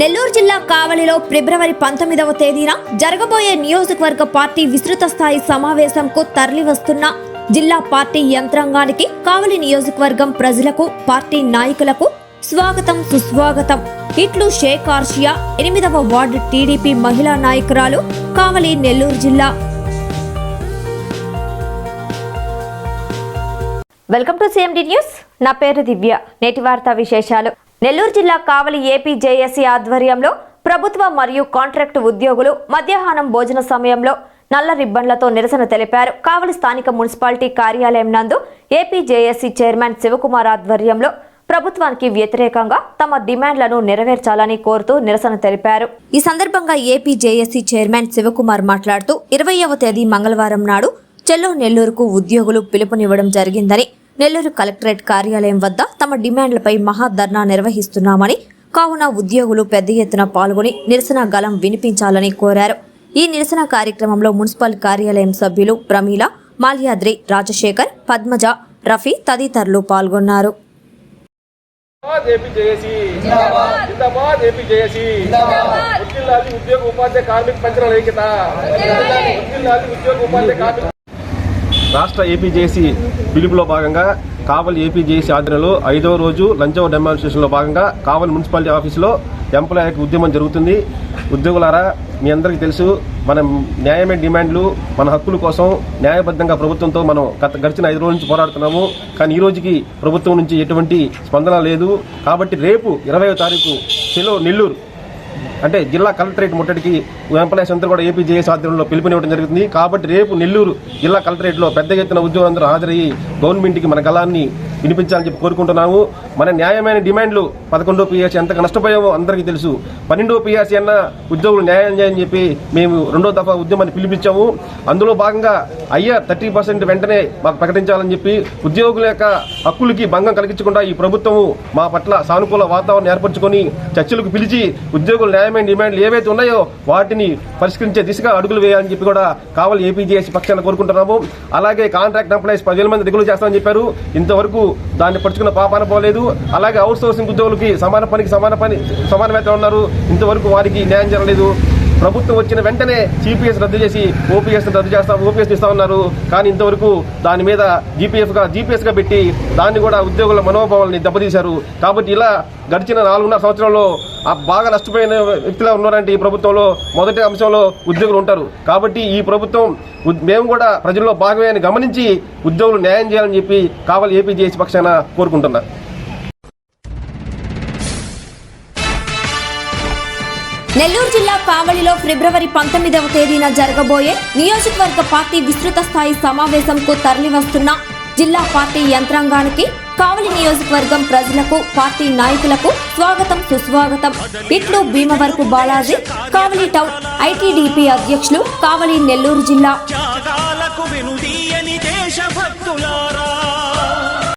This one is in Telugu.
నెల్లూరు జిల్లా కావలిలో ఫిబ్రవరి పంతొమ్మిదవ తేదీన జరగబోయే నియోజకవర్గ పార్టీ విస్తృత స్థాయి సమావేశంకు తరలివస్తున్న జిల్లా పార్టీ యంత్రాంగానికి కావలి నియోజకవర్గం ప్రజలకు పార్టీ నాయకులకు స్వాగతం సుస్వాగతం. ఇట్లు షేక్ ఆర్షియా ఎనిమిదవ వార్డు టీడీపీ మహిళా నాయకురాలు కావలి నెల్లూరు జిల్లా. Welcome to CMD news. నా పేరు దివ్య. నేటి వార్తా విశేషాలు. నెల్లూరు జిల్లా కావలి ఏపీ జేఏసీ ఆధ్వర్యంలో ప్రభుత్వ మరియు కాంట్రాక్టు ఉద్యోగులు మధ్యాహ్నం భోజన సమయంలో నల్ల రిబ్బన్లతో నిరసన తెలిపారు. కావలి స్థానిక మున్సిపాలిటీ కార్యాలయం నందు ఏపీ జేఏసీ చైర్మన్ శివకుమార్ ఆధ్వర్యంలో ప్రభుత్వానికి వ్యతిరేకంగా తమ డిమాండ్లను నెరవేర్చాలని కోరుతూ నిరసన తెలిపారు. ఈ సందర్భంగా ఏపీ జేఏసీ చైర్మన్ శివకుమార్ మాట్లాడుతూ ఇరవైవ తేదీ మంగళవారం నాడు చెల్లో నెల్లూరుకు ఉద్యోగులు పిలుపునివ్వడం జరిగిందని నెల్లూరు కలెక్టరేట్ కార్యాలయం వద్ద తమ డిమాండ్లపై మహాధర్నా నిర్వహిస్తున్నామని కావున ఉద్యోగులు పెద్ద ఎత్తున పాల్గొని నిరసన గలం వినిపించాలని కోరారు. ఈ నిరసన కార్యక్రమంలో మున్సిపల్ కార్యాలయం సభ్యులు ప్రమీల మాల్యాద్రి రాజశేఖర్ పద్మజ రఫీ తదితరులు పాల్గొన్నారు. ఉద్యోగ ఉపాధ్యాయ కార్మిక ఉద్యోగ ఉపాధ్యాయ కార్మిక రాష్ట్ర ఏపీజేసీ పిలుపులో భాగంగా కావలి ఏపీజేసీ ఆధ్వర్యంలో ఐదవ రోజు లంచవ డెమాన్స్ట్రేషన్లో భాగంగా కావలి మున్సిపాలిటీ ఆఫీసులో ఎంప్లాయీకి ఉద్యమం జరుగుతుంది. ఉద్యోగులారా మీ అందరికీ తెలుసు మన న్యాయమైన డిమాండ్లు మన హక్కుల కోసం న్యాయబద్ధంగా ప్రభుత్వంతో మనం గత గడిచిన ఐదు రోజుల నుంచి పోరాడుతున్నాము. కానీ ఈ రోజుకి ప్రభుత్వం నుంచి ఎటువంటి స్పందన లేదు. కాబట్టి రేపు ఇరవైవ తారీఖు సెలో నెల్లూరు అంటే జిల్లా కలెక్టరేట్ ముట్టడికి ఎంప్లాయీస్ అందరూ కూడా ఏపీ జేఎస్ ఆధ్వర్యంలో పిలుపునివ్వడం జరుగుతుంది కాబట్టి రేపు నెల్లూరు జిల్లా కలెక్టరేట్లో పెద్ద ఎత్తున ఉద్యోగులందరూ హాజరయ్యి గవర్నమెంట్కి మన గలాన్ని వినిపించాలని చెప్పి కోరుకుంటున్నాము. మన న్యాయమైన డిమాండ్లు పదకొండో పిఆర్సీ ఎంతగా నష్టపోయామో అందరికీ తెలుసు. పన్నెండో పిఆర్సీ అన్న ఉద్యోగులు న్యాయం చేయని చెప్పి మేము రెండో దఫా ఉద్యమాన్ని పిలిపించాము. అందులో భాగంగా అయ్యా థర్టీ పర్సెంట్ వెంటనే మాకు ప్రకటించాలని చెప్పి ఉద్యోగుల యొక్క హక్కులకి భంగం కలిగించకుండా ఈ ప్రభుత్వము మా పట్ల సానుకూల వాతావరణం ఏర్పరచుకొని చర్చలకు పిలిచి ఉద్యోగుల న్యాయమైన డిమాండ్లు ఏవైతే ఉన్నాయో వాటిని పరిష్కరించే దిశగా అడుగులు వేయాలని చెప్పి కూడా కావాలి ఏపీజేఎస్ పక్షాన్ని కోరుకుంటున్నాము. అలాగే కాంట్రాక్ట్ ఎంప్లాయీస్ పదివేల మంది రెగ్యులర్ చేస్తామని చెప్పారు. ఇంతవరకు దాన్ని పరుచుకున్న పాపాన పోలేదు అలాగే అవుట్ సోర్సింగ్ ఉద్యోగులకి సమాన పనికి సమాన పని సమాన వేతనం ఉన్నారు. ఇంతవరకు వారికి న్యాయం జరగలేదు. ప్రభుత్వం వచ్చిన వెంటనే సిపిఎస్ రద్దు చేసి ఓపీఎస్ రద్దు చేస్తాం ఓపీఎస్ ఇస్తా ఉన్నారు. కానీ ఇంతవరకు దాని మీద జీపీఎఫ్గా జీపీఎస్గా పెట్టి దాన్ని కూడా ఉద్యోగుల మనోభావాలని దెబ్బతీశారు. కాబట్టి ఇలా గడిచిన నాలుగున్నర సంవత్సరంలో ఆ బాగా నష్టపోయిన వ్యక్తిలా ఉన్నారంటే ఈ ప్రభుత్వంలో మొదటి అంశంలో ఉద్యోగులు ఉంటారు. కాబట్టి ఈ ప్రభుత్వం మేము కూడా ప్రజల్లో భాగమే అని గమనించి ఉద్యోగులు న్యాయం చేయాలని చెప్పి కావాలి ఏపీ జేఏసీ పక్షాన కోరుకుంటున్నా. నెల్లూరు జిల్లా కావలిలో ఫిబ్రవరి పంతొమ్మిదవ తేదీన జరగబోయే నియోజకవర్గ పార్టీ విస్తృత స్థాయి సమావేశంకు తరలివస్తున్న జిల్లా పార్టీ యంత్రాంగానికి కావలి నియోజకవర్గం ప్రజలకు పార్టీ నాయకులకు స్వాగతం సుస్వాగతం. ఇట్లు భీమవరపు బాలాజీ కావలి టౌన్ ఐటీడీపీ అధ్యక్షులు కావలి నెల్లూరు జిల్లా.